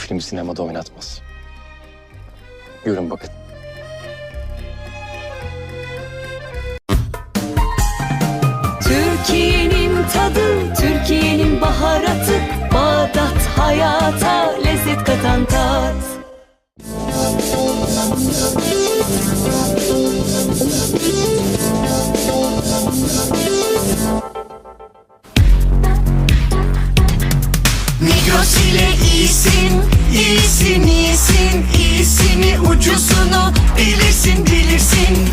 filmi sinemada oynatmaz. Görün bakın. Türkiye'nin tadı, Türkiye'nin baharatı Bağdat hayata Migros ile iyisin, iyisin, iyisin, iyisini ucuzunu bilirsin, bilirsin.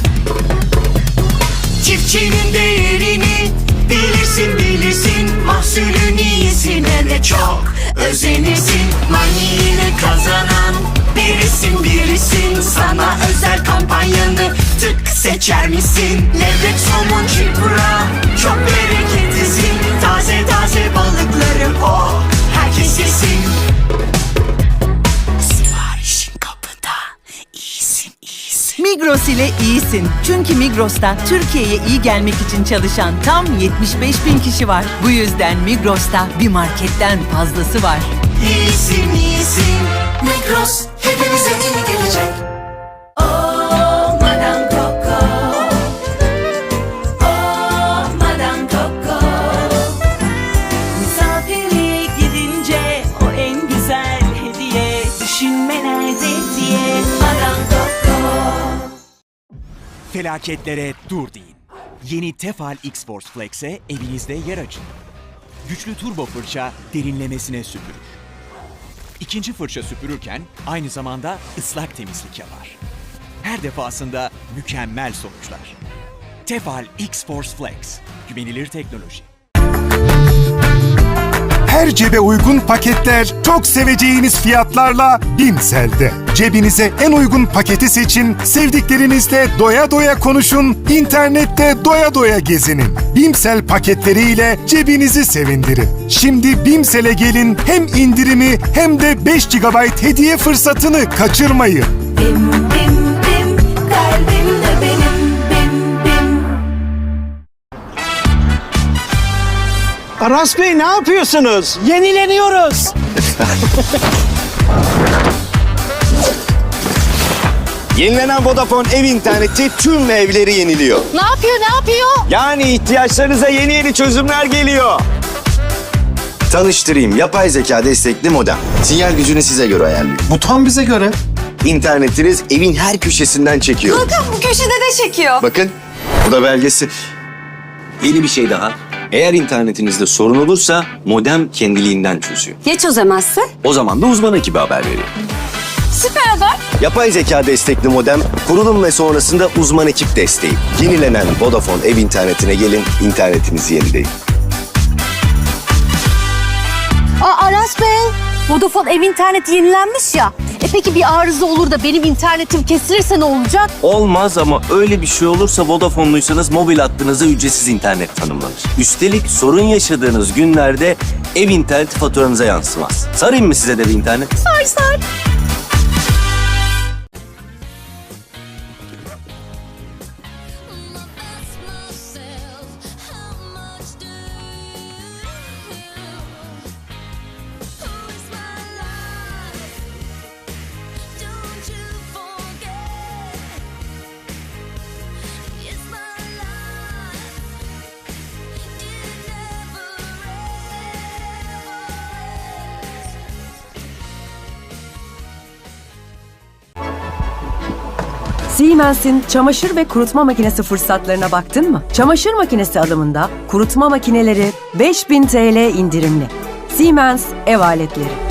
Çiftçinin değerini bilirsin, bilirsin. Mahsulün iyisine de çok özenirsin. Maniyle kazanan birisin, birisin. Sana özel kampanyanı tık seçer misin? Levrek, somun, çipura, çok bereketlisin. Taze taze balıkları o, herkes yesin. Siparişin kapıda, iyisin, iyisin. Migros ile iyisin. Çünkü Migros'ta Türkiye'ye iyi gelmek için çalışan tam 75 bin kişi var. Bu yüzden Migros'ta bir marketten fazlası var. İyisin, iyisin. Migros hepimize iyi Felaketlere dur deyin. Yeni Tefal X-Force Flex'e evinizde yer açın. Güçlü turbo fırça derinlemesine süpürür. İkinci fırça süpürürken aynı zamanda ıslak temizlik yapar. Her defasında mükemmel sonuçlar. Tefal X-Force Flex. Güvenilir teknoloji. Her cebe uygun paketler çok seveceğiniz fiyatlarla Bimsel'de. Cebinize en uygun paketi seçin, sevdiklerinizle doya doya konuşun, internette doya doya gezinin. Bimsel paketleriyle cebinizi sevindirin. Şimdi Bimsel'e gelin hem indirimi hem de 5 GB hediye fırsatını kaçırmayın. Bim Aras Bey ne yapıyorsunuz? Yenileniyoruz. Yenilenen Vodafone ev interneti tüm evleri yeniliyor. Ne yapıyor ne yapıyor? Yani ihtiyaçlarınıza yeni yeni çözümler geliyor. Tanıştırayım yapay zeka destekli modem. Sinyal gücünü size göre ayarlıyor. Bu tam bize göre. İnternetiniz evin her köşesinden çekiyor. Hakan bu köşede de çekiyor. Bakın bu da belgesi. Yeni bir şey daha. Eğer internetinizde sorun olursa modem kendiliğinden çözüyor. Ya çözemezse? O zaman da uzman ekibi haber veriyor. Süper haber. Yapay zeka destekli modem, kurulum ve sonrasında uzman ekip desteği. Yenilenen Vodafone ev internetine gelin, internetinizi yenileyin. Aa Aras Bey. Vodafone ev interneti yenilenmiş ya. E peki bir arıza olur da benim internetim kesilirse ne olacak? Olmaz ama öyle bir şey olursa Vodafone'luysanız mobil hattınıza ücretsiz internet tanımlanır. Üstelik sorun yaşadığınız günlerde ev interneti faturanıza yansımaz. Sarayım mı size de bir internet? Sar sar. Siemens'in çamaşır ve kurutma makinesi fırsatlarına baktın mı? Çamaşır makinesi alımında kurutma makineleri 5000 TL indirimli. Siemens ev aletleri.